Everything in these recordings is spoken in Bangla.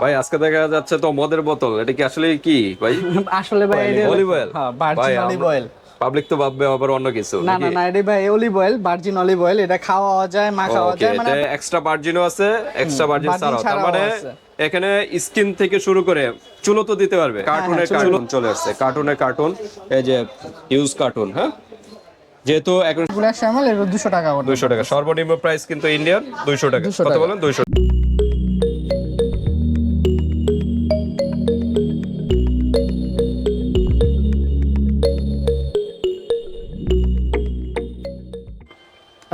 ভাই আজকে দেখা যাচ্ছে তো মদের বোতল। এটা কি আসলে কি ভাই? আসলে ভাই অলিভ অয়েল হ্যাঁ ভার্জিন অলিভ অয়েল পাবলিক তো ভাববে আবার অন্য কিছু না না না এটা ভাই olive oil virgin olive oil এটা খাওয়া যায় মা খাওয়া ওকে যায় মানে এক্সট্রা ভার্জিনও আছে এক্সট্রা ভার্জিন ছাড়াও। তার মানে এখানে স্কিন থেকে শুরু করে চুলো তো দিতে পারবে। কার্টুনের হ্যাঁ, কার্টুন চলে। আসছে। কার্টুনের কার্টুন এই যে ইউজ কার্টুন হ্যাঁ? যেহেতু এখন টাকা টাকা। সর্বনিম্ন প্রাইস কিন্তু ইন্ডিয়ান দুইশো টাকা। 200 কত। বলেন? দুইশো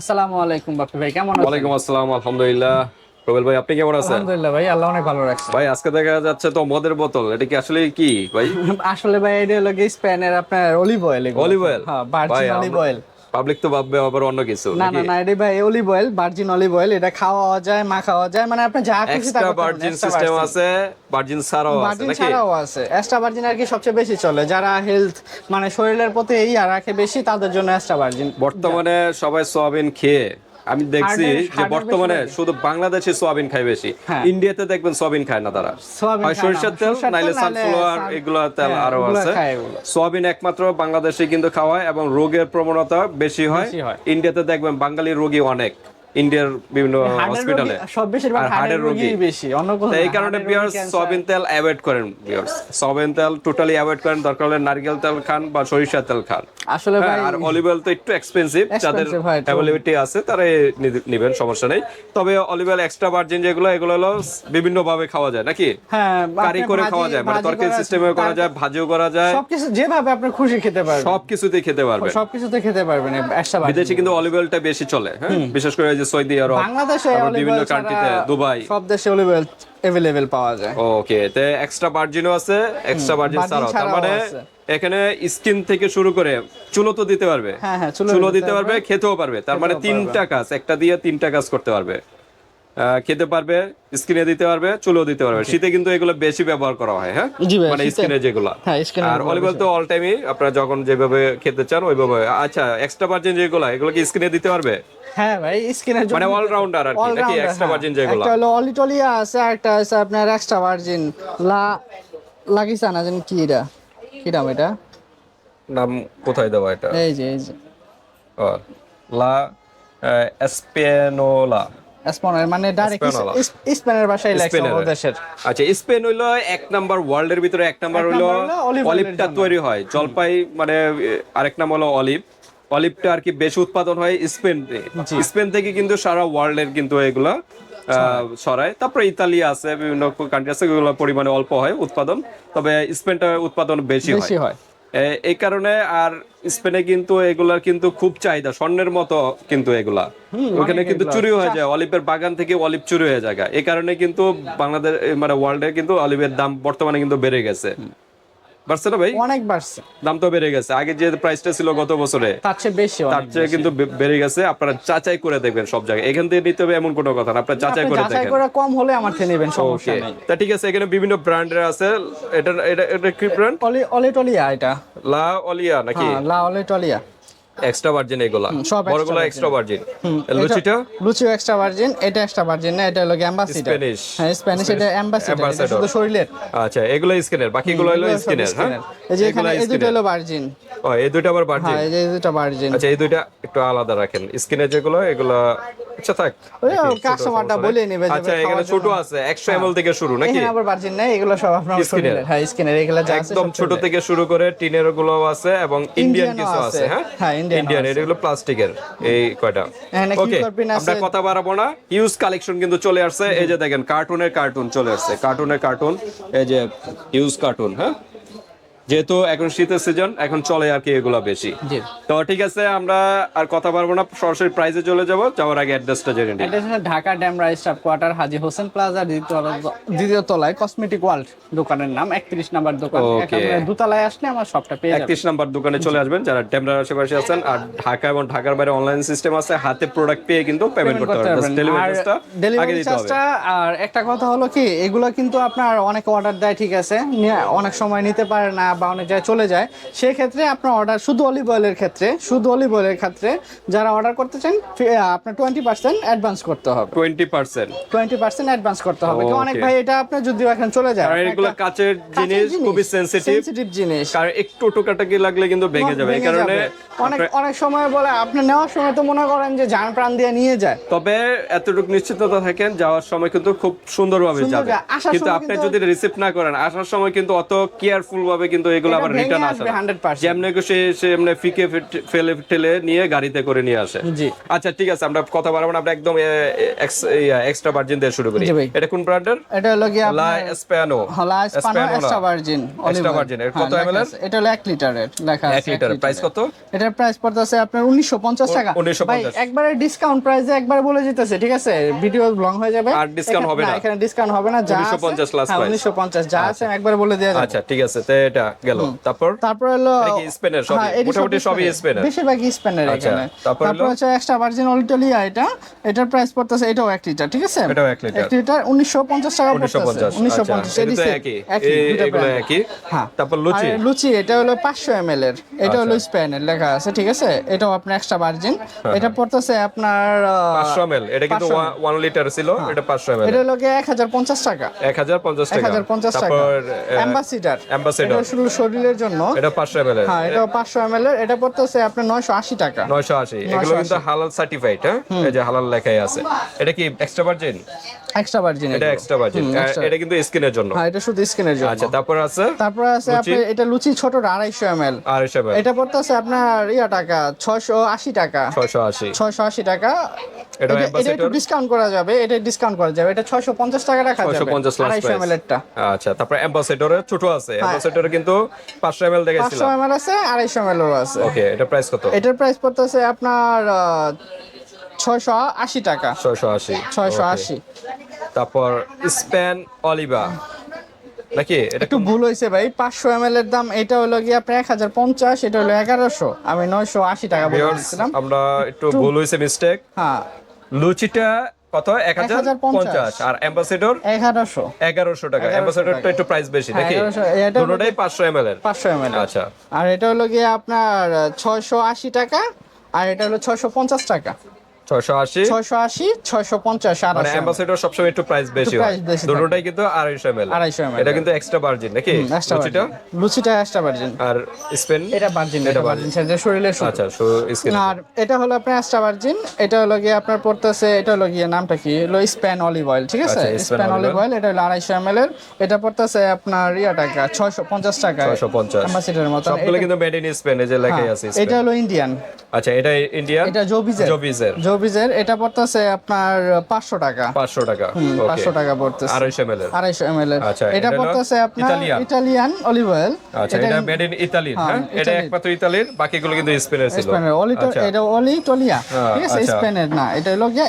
আসসালামু আলাইকুম বাপি ভাই কেমন আছেন? ওয়ালাইকুম আসসালাম আলহামদুলিল্লাহ। রবেল ভাই আপনি কেমন আছেন? আলহামদুলিল্লাহ ভাই আল্লাহ অনেক ভালো রাখছে। ভাই আজকে দেখা যাচ্ছে তো মদের বোতল এটা কি আসলে কি ভাই? আসলে ভাই এটা হলো স্পেনের আপনার অলিভ অয়েল অলিভ অয়েল? হ্যাঁ ভার্জিন অলিভ অয়েল। পাবলিক তো ভাববে আবার অন্য কিছু না না না এটা ভাই olive oil virgin olive oil এটা খাওয়া যায় মা খাওয়া যায় মানে আপনি যা খুশি তা ভার্জিন সিস্টেম আছে ভার্জিন ছাড়াও আছে ভার্জিন সারাও ছাড়াও আছে এক্সট্রা ভার্জিন আর কি সবচেয়ে বেশি চলে যারা হেলথ মানে শরীরের প্রতি এই রাখে বেশি তাদের জন্য এক্সট্রা ভার্জিন বর্তমানে সবাই সোয়াবিন খেয়ে আমি দেখছি যে বর্তমানে শুধু বাংলাদেশে সোয়াবিন খায় বেশি। হ্যাঁ। ইন্ডিয়াতে দেখবেন সোয়াবিন খায় না তারা। হয় সরিষার তেল নাইলে সানফ্লাওয়ার এগুলো তেল হ্যাঁ, আরও আছে। সোয়াবিন একমাত্র বাংলাদেশে কিন্তু খাওয়ায় এবং রোগের প্রবণতা বেশি হয়। বেশি হয়। ইন্ডিয়াতে দেখবেন বাঙালি রোগী অনেক। ইন্ডিয়ার বিভিন্ন হসপিটালে রোগী- সব বেশিরভাগ হার্টের রোগী। বেশি অন্য কোনো এই কারণে বিয়ার্স সয়াবিন তেল অ্যাভয়েড করেন বিয়ার্স সয়াবিন তেল টোটালি অ্যাভয়েড করেন দরকার হলে নারকেল তেল খান বা তেল খান। আসলে ভাই হ্যাঁ, আর অলিভ অয়েল তো একটু এক্সপেন্সিভ যাদের. অ্যাভেলেবিলিটি আছে তারা নেবেন সমস্যা নেই। তবে অলিভ অয়েল এক্সট্রা ভার্জিন যেগুলো এগুলো হলো বিভিন্ন ভাবে খাওয়া যায় নাকি? হ্যাঁ কারি করে খাওয়া যায় মানে তরকারি করা- সিস্টেমে করা যায় ভাজিও করা যায়। সবকিছু যেভাবে আপনি খুশি খেতে পারবেন। সবকিছুতেই খেতে পারবে সবকিছুতে খেতে পারবেন এক্সট্রা বিদেশে কিন্তু অলিভ অয়েলটা বেশি চলে হ্যাঁ? বিশেষ করে যে সৌদি আরব বাংলাদেশে তারপর অলিভ বিভিন্ন অয়েল কান্ট্রিতে দুবাই সব দেশে অলিভ অয়েল अवेलेबल পাওয়া যায় ওকে তে এক্সট্রা ভার্জিনও আছে এক্সট্রা ভার্জিন virgin ছাড়াও তার ছাড়াও মানে আছে। এখানে স্কিন থেকে শুরু করে চুলো তো দিতে পারবে হ্যাঁ, হ্যাঁ, চুলো চুলো দিতে দিতে পারবে খেতেও পারবে তার মানে তিনটা কাজ একটা দিয়ে তিনটা কাজ করতে পারবে আহ, খেতে পারবে স্কিনে দিতে পারবে চুলো দিতে পারবে। শীতে কিন্তু এগুলো বেশি ব্যবহার করা হয় হ্যাঁ? মানে স্কিনে যেগুলো। হ্যাঁ, আর অলিভ অয়েল তো অল টাইমই আপনারা যখন যেভাবে খেতে চান ওইভাবে। আচ্ছা এক্সট্রা ভার্জিন যেগুলো এগুলো কি স্কিনে দিতে পারবে? হ্যাঁ ভাই স্কিনের জন্য মানে অলরাউন্ডার আর কি নাকি এক্সট্রা। ভার্জিন যেগুলো? একটা হলো অলিটলিয়া আছে একটা আছে আপনার এক্সট্রা ভার্জিন লা লাগিসা না জানি কি এটা? কি নাম এটা? নাম কোথায় দেওয়া এটা? এই যে এই যে। লা এসপেনোলা স্পনের মানে ডাইরেক্ট স্পেনের ভাষায় লেখা স্পেনের। দেশের। আচ্ছা স্পেন হইল এক নাম্বার ওয়ার্ল্ডের ভিতরে এক নাম্বার হইল অলিভটা তৈরি হয়। জলপাই মানে আরেক নাম হলো অলিভ অলিভটা আর কি বেশি উৎপাদন হয় স্পেন স্পেন থেকে কিন্তু সারা ওয়ার্ল্ডের কিন্তু এগুলা ছড়ায়। তারপরে ইতালি আছে বিভিন্ন কান্ট্রি আছে পরিমাণে অল্প হয় উৎপাদন। তবে স্পেনটা উৎপাদন বেশি হয়। এই কারণে আর স্পেনে কিন্তু এগুলার কিন্তু খুব চাহিদা স্বর্ণের মতো কিন্তু এগুলা। ওখানে কিন্তু চুরি হয়ে যায় অলিভের বাগান থেকে অলিভ চুরি হয়ে যায় এই কারণে কিন্তু বাংলাদেশ মানে ওয়ার্ল্ডে কিন্তু অলিভের দাম বর্তমানে কিন্তু বেড়ে গেছে। বাড়ছে না ভাই? অনেক বাড়ছে। দাম তো বেড়ে গেছে। আগে যে প্রাইসটা ছিল গত বছরে তার চেয়ে বেশি তার চেয়ে কিন্তু বেড়ে গেছে। আপনারা যাচাই করে দেখবেন সব জায়গায়। এখান থেকে নিতে হবে এমন কোনো কথা না। আপনারা যাচাই করে দেখেন। করে কম হলে আমার থেকে নেবেন সমস্যা নেই। তা ঠিক আছে এখানে বিভিন্ন ব্র্যান্ডের আছে। এটা এটা এটা কি ব্র্যান্ড অলি অলিটলিয়া এটা। লা অলিয়া নাকি? হ্যাঁ লা অলিটলিয়া এক্সট্রা ভার্জিন এগুলা। বড়গুলো। এক্সট্রা ভার্জিন লুচিটা? লুচিও এক্সট্রা ভার্জিন এটা এক্সট্রা ভার্জিন না এটা হলো অ্যাম্বাসিডার Spanish। হ্যাঁ স্প্যানিশ এটা অ্যাম্বাসিডার এটা শুধু শরীরের। আচ্ছা এগুলো স্কিনের বাকিগুলো হলো স্কিনের হ্যাঁ? এই যে এখানে এই দুটো হলো ভার্জিন ও এই দুটো আবার ভার্জিন হ্যাঁ এই দুটো ভার্জিন আচ্ছা এই দুইটা একটু আলাদা রাখেন। স্কিনের যেগুলো এগুলো আচ্ছা থাক। কাস্টমারটা বলে। নেবে আচ্ছা এখানে ছোট আছে 100 ml থেকে শুরু নাকি? এখানে আবার ভার্জিন নাই এগুলো সব আপনার Skin-এর। হ্যাঁ স্কিনের এগুলো যা আছে একদম ছোট থেকে শুরু করে টিনেরগুলো আছে এবং ইন্ডিয়ান কিছু আছে। হ্যাঁ? হ্যাঁ, ইন্ডিয়ান এটা এগুলো প্লাস্টিকের এই কয়টা? ওকে কিকরপিন আমরা কথা বাড়াবো না। ইউজ কালেকশন কিন্তু চলে আসছে। এই যে দেখেন কার্টুনের কার্টুন চলে আসছে। কার্টুনের কার্টুন এই যে ইউজ কার্টুন হ্যাঁ? যেহেতু এখন শীতের সিজন এখন চলে আর কি এগুলো বেশি। তো ঠিক আছে আমরা আর কথা পারব না সরাসরি প্রাইজে চলে যাব যাওয়ার আগে অ্যাড্রেসটা জেনে নিই। হচ্ছে Dhaka dam rice staff quarter Haji Hossain plaza দ্বিতীয় তলায় কসমেটিক ওয়ার্ল্ড দোকানের নাম একত্রিশ নাম্বার দোকান. এখানে দুতলায় আসলে আমার সবটা পেয়ে যাবেন। একত্রিশ নাম্বার দোকানে চলে আসবেন যারা টেমরার আশেপাশে আছেন আর ঢাকা এবং ঢাকার বাইরে অনলাইন সিস্টেম আছে হাতে প্রোডাক্ট পেয়ে কিন্তু পেমেন্ট করতে পারবেন। ডেলিভারি চার্জটা আগে দিতে হবে। আর একটা কথা হলো কি এগুলো কিন্তু আপনার অনেক অর্ডার দেয় ঠিক আছে অনেক সময় নিতে পারে না বা অনেক জায়গায় চলে যায় সেই ক্ষেত্রে আপনার অর্ডার শুধু অলিভ অয়েলের ক্ষেত্রে শুধু অলিভ অয়েলের ক্ষেত্রে যারা অর্ডার করতে চান আপনার টোয়েন্টি পার্সেন্ট অ্যাডভান্স করতে হবে। Twenty percent twenty percent advance করতে হবে। অনেক ভাই এটা আপনার যদিও এখন চলে যায় এগুলো কাচের জিনিস খুবই সেনসিটিভ সেনসিটিভ জিনিস। কারণ একটু টোকাটাকি লাগলে কিন্তু ভেঙে যাবে। এই কারণে অনেক অনেক সময় বলে আপনি নেওয়ার সময় তো মনে করেন যে যান প্রাণ দিয়ে নিয়ে যায়। তবে এতটুকু নিশ্চিততা থাকেন যাওয়ার সময় কিন্তু খুব সুন্দরভাবে সুন্দর যাবে। কিন্তু আপনি যদি রিসিপ্ট না করেন আসার সময় কিন্তু অত কেয়ারফুল ভাবে কিন্তু এগুলো আবার রিটার্ন আসে 100% সে এমনি ফিকে ফেলে ফেলে নিয়ে গাড়িতে করে নিয়ে আসে। আচ্ছা ঠিক আছে আমরা কথা বলব না আমরা একদম এক্সট্রা ভার্জিন দিয়ে শুরু করি। এটা কোন ব্র্যান্ডের? এটা হলো কি লা আপনার এসপ্যানো হলা স্পানো এক্সট্রা ভার্জিন Extra virgin, এর কত ml এর? এটা হলো 1 লিটারের লেখা আছে এক লিটার প্রাইস কত? এটার প্রাইস পড়তেছে আপনার 1950 টাকা। 1950 ভাই একবারে ডিসকাউন্ট প্রাইসে একবার বলে দিতেছে ঠিক আছে? ভিডিও লং হয়ে যাবে। আর ডিসকাউন্ট হবে না? এখানে ডিসকাউন্ট হবে না যা 1950 last হ্যাঁ, price। 1950 যা আছে একবার বলে যাবে। আচ্ছা ঠিক আছে তো এটা গেল। তারপর? তারপর হলো স্পেনের সবই? হ্যাঁ, মোটামুটি সবই স্পেনের? বেশিরভাগই স্পেনের আচ্ছা, এখানে। তারপর হচ্ছে এক্সট্রা ভার্জিন অলিটলিয়া এটা। এটার প্রাইস পড়তেছে এটাও 1 লিটার ঠিক আছে? এটাও এক লিটার। এক লিটার 1950 টাকা পড়তেছে। 1950 1950 আচ্ছা, এটা একই। এগুলো একই। হ্যাঁ। তারপর লুচি? লুচি এটা হলো 500 ml এর। এটা হলো আচ্ছা। স্পেনের লেখা আছে ঠিক আছে? এটাও আপনার এক্সট্রা ভার্জিন এটা পড়তেছে আপনার 500 ml এটা কিন্তু 500 1 লিটার ছিল এটা 500 ml এটা হলো গিয়ে 1050 টাকা। 1050 টাকা। 1050 টাকা। তারপর অ্যাম্বাসিডার অ্যাম্বাসেডর শুধু শরীরের জন্য। এটা 500 ml হ্যাঁ এটাও 500 ml এটা পড়তেছে আপনার 980 টাকা। 980 এগুলো কিন্তু হালাল সার্টিফাইড হ্যাঁ? এই যে হালাল লেখাই আছে। এটা কি এক্সট্রা ভার্জিন এক্সট্রা ভার্জিন এটা এক্সট্রা ভার্জিন এটা কিন্তু স্কিনের জন্য। হ্যাঁ এটা শুধু স্কিনের জন্য। আচ্ছা তারপর আছে তারপর আছে লুচি? আপনার এটা লুচি ছোটটা 250 ml আর হিসাবে এটা পড়তেছে আপনার ইয়া টাকা 680 টাকা। 680 680 টাকা। এটা এটা- এটা একটু ডিসকাউন্ট করা যাবে এটা ডিসকাউন্ট করা যাবে। এটা 650 টাকা রাখা যাবে 650 লাস্ট 250 ml এরটা। আচ্ছা তারপর অ্যাম্বাসেডরের ছোট আছে। অ্যাম্বাসেডরে কিন্তু 500 ml 500 দেখাইছিলাম ml আছে 250 ml ও আছে। ওকে এটা প্রাইস কত? এটার প্রাইস পড়তেছে আপনার ছয়শো আশি টাকা। 680 ছয়শো Okay. আশি। তারপর স্প্যান অলিভা নাকি? এটা একটু ভুল হয়েছে ভাই পাঁচশো এম এর দাম এটা হলো গিয়ে আপনার এক হাজার পঞ্চাশ এটা হলো এগারোশো। আমি নয়শো আশি টাকা বলে Viewers, আমরা একটু ভুল হয়েছে মিস্টেক হ্যাঁ। লুচিটা কত? এক হাজার 1050 পঞ্চাশ। আর অ্যাম্বাসেডর এগারোশো। এগারোশো টাকা। 1100 অ্যাম্বাসেডরটা একটু প্রাইস বেশি নাকি? 1100 এটা হলো- দুটোটাই পাঁচশো এম এর। পাঁচশো এম এল আচ্ছা। আর এটা হলো গিয়ে আপনার ছয়শো আশি টাকা আর এটা হলো ছয়শো পঞ্চাশ টাকা। আর মানে অ্যাম্বাসেডর সবসময় একটু প্রাইস বেশি হয়। price বেশি থাকে। দুটোটাই কিন্তু আড়াইশো এম 250 ml এটা কিন্তু এক্সট্রা ভার্জিন নাকি? লুচিটা? লুচিটা এক্সট্রা ভার্জিন আর স্পেন? এটা ভার্জিন এটা ভার্জিন সেটা শরীরের আচ্ছা সো স্কিন আর এটা হলো আপনার এক্সট্রা ভার্জিন এটা হলো গিয়ে আপনার পড়তেছে এটা হলো গিয়ে নামটা কি? হলো স্প্যান অলিভ অয়েল ঠিক আছে? আচ্ছা, olive অলিভ অয়েল। এটা হলো আড়াইশো এম এর। এটা পড়তেছে আপনার ইয়া টাকা ছয়শো পঞ্চাশ টাকা ছয়শো পঞ্চাশ। অ্যাম্বাসিডার মতন। সবগুলো কিন্তু মেড ইন স্পেন যে লেখাই হ্যাঁ, আছে এটা হলো ইন্ডিয়ান আচ্ছা এটা ইন্ডিয়ান এটা জোবিজের জবিজের জোবিজের এটা পড়তেছে আপনার পাঁচশো টাকা। পাঁচশো টাকা ওকে পাঁচশো টাকা পড়তেছে। আড়াইশো এম এল আড়াইশো এম এর। আচ্ছা, এটা পড়তেছে আপনার। ইটালিয়ান অলিভ অয়েল আচ্ছা এটা মেড ইন ইতালি হ্যাঁ, হ্যাঁ? এটা একমাত্র ইতালির বাকিগুলো কিন্তু স্পেনের ছিল। স্পেনের অলি আচ্ছা। এটা অলি টলিয়া হ্যাঁ, ঠিক আছে? আচ্ছা। স্পেনের না এটা হলো গিয়া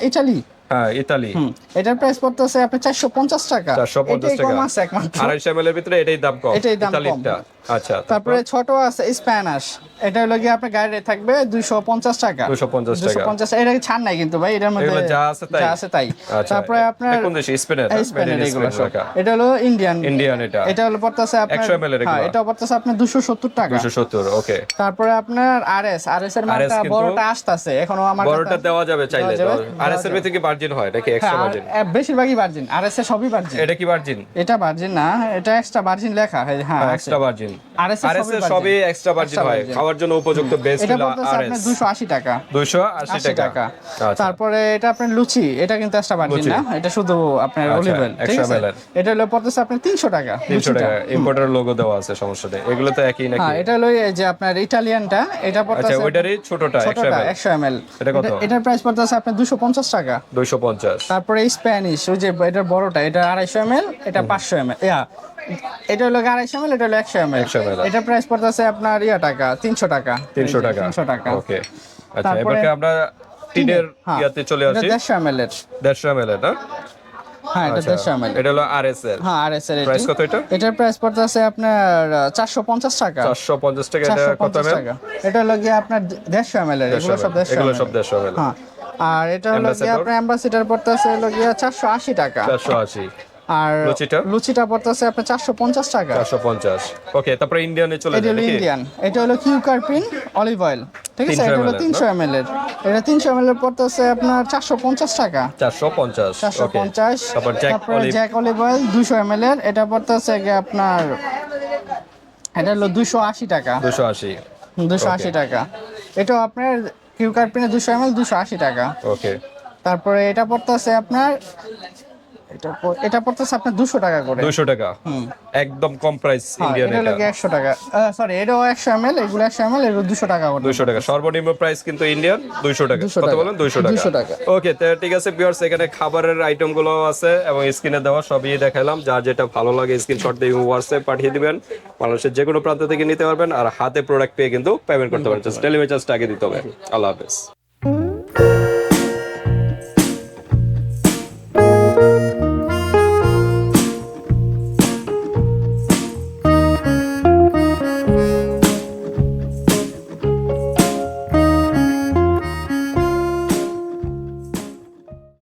হ্যাঁ ইতালি হুম, এটার প্রাইস পড়তেছে আপনার চারশো পঞ্চাশ টাকা। টাকা কম আছে একমাত্র। আড়াইশো এম এর ভিতরে এটাই দাম কম। এটাই দাম কম। আচ্ছা তারপরে? ছোট আছে স্প্যানাশ এটা হলো গিয়ে আপনার গাড়ি থাকবে দুইশো পঞ্চাশ টাকা। 250 টাকা। দুশো পঞ্চাশ এটা ছাড় নাই কিন্তু ভাই? এটার মধ্যে যা আছে তাই? যা আছে তাই। আচ্ছা তারপরে আপনার কোন দেশে? স্পেনের এই স্পেনের এগুলো এটা হলো ইন্ডিয়ান ইন্ডিয়ান এটা। এটা হলো পড়তেছে আপনার 100 ml এর হ্যাঁ এটা পড়তেছে আপনার দুশো সত্তর টাকা। দুশো সত্তর ওকে তারপরে আপনার আরএস আরএস এর মালটা বড়টা আসতেছে। এখনও আমার বড়টা দেওয়া যাবে চাইলে। দেওয়া যাবে, আর এস এর ভিতরে কি ভার্জিন হয়? নাকি হ্যাঁ, এক্সট্রা ভার্জিন এ, বেশিরভাগই ভার্জিন আরএস এর সবই ভার্জিন এটা কি ভার্জিন এটা ভার্জিন না এটা এক্সট্রা ভার্জিন লেখা। হ্যাঁ হ্যাঁ এক্সট্রা ভার্জিন সবই এক্সট্রা ভার্জিন হয় খাওয়ার জন্য উপযুক্ত বেস্ট এটা আপনার এস দুশো আশি টাকা। দুশো আশি আশি টাকা। টাকা। আচ্ছা। তারপরে এটা আপনার লুচি। এটা কিন্তু এক্সট্রা ভার্জিন না। এটা শুধু আপনার আচ্ছা, অলিভ অয়েল ঠিক আছে? এটা হলো পড়তেছে আপনার তিনশো টাকা তিনশো লুচিটা। টাকা। ইম্পোর্টার লোগো দেওয়া আছে সমস্যা নেই। এগুলো তো একই নাকি? হ্যাঁ এটা হলো যে আপনার ইটালিয়ানটা। এটা আচ্ছা ওইটারই ছোটটা একশো ছোটটা এটা কত? এটার প্রাইস পড়তেছে আপনার দুশো পঞ্চাশ টাকা। দুইশো পঞ্চাশ। তারপরে স্প্যানিশ ওই যে এটার বড়টা এটা আড়াইশো এম এল এটা পাঁচশো এল ইয়া এটা হলো আড়াইশো এম এল এটা হলো একশো এম এল 100 ml এটা প্রাইস পড়তেছে আপনার ইয়া টাকা তিনশো টাকা। তিনশো টাকা। তিনশো টাকা। ওকে আচ্ছা আমরা টিনের হ্যাঁ, ইয়াতে চলে আসি? দেড়শো এম এল এর। দেড়শো এম এল না? হ্যাঁ এটা আচ্ছা। দেড়শো এটা হলো এর হ্যাঁ প্রাইস কত এটা? এটার প্রাইস পড়তেছে আপনার চারশো পঞ্চাশ টাকা। চারশো পঞ্চাশ টাকা এটা কত পঞ্চাশ টাকা। এটা হলো গিয়ে আপনার এর। এগুলো সব এগুলো সব হ্যাঁ। আর এটা হলো গিয়ে আপনার অ্যাম্বাসিডার পড়তেছে হলো গিয়ে চারশো আশি টাকা। চারশো আশি। আর লুচিটা? লুচিটা পড়তেছে আপনার চারশো পঞ্চাশ টাকা। চারশো পঞ্চাশ। ওকে তারপরে ইন্ডিয়ানে চলে এটা হলো ইন্ডিয়ান এটা হলো কিউকারপিন অলিভ অয়েল ঠিক আছে? এটা হলো তিনশো এম এর এটা তিনশো এম এর পড়তেছে আপনার চারশো পঞ্চাশ টাকা। চারশো পঞ্চাশ চারশো পঞ্চাশ। তারপর জ্যাক অলিভ অয়েল দুশো এম এর। এটা পড়তেছে আপনার এটা হলো দুশো আশি টাকা। দুশো আশি। দুশো আশি টাকা। এটাও আপনার কিউকারপিনে দুশো এম এল দুশো আশি টাকা। ওকে। তারপরে এটা পড়তেছে আপনার এটা এটা পড়তেছে আপনার টাকা করে। টাকা। একদম কম প্রাইস হ্যাঁ, ইন্ডিয়ান এটা হলো একশো টাকা। সরি এটাও এগুলো এগুলো টাকা করে। টাকা। সর্বনিম্ন প্রাইস কিন্তু ইন্ডিয়ান টাকা। কত বলেন? টাকা। 200 টাকা। ওকে ঠিক আছে এখানে খাবারের আইটেমগুলো আছে এবং স্ক্রিনে দেওয়া সবই দেখালাম যার যেটা ভালো লাগে স্ক্রিনশট দিয়ে হোয়াটসঅ্যাপ পাঠিয়ে দিবেন। বাংলাদেশের যে কোনো প্রান্ত থেকে নিতে পারবেন। আর হাতে প্রোডাক্ট পেয়ে কিন্তু পেমেন্ট করতে পারবেন। ডেলিভারি চার্জটা আগে দিতে হবে। আল্লাহ হাফেজ।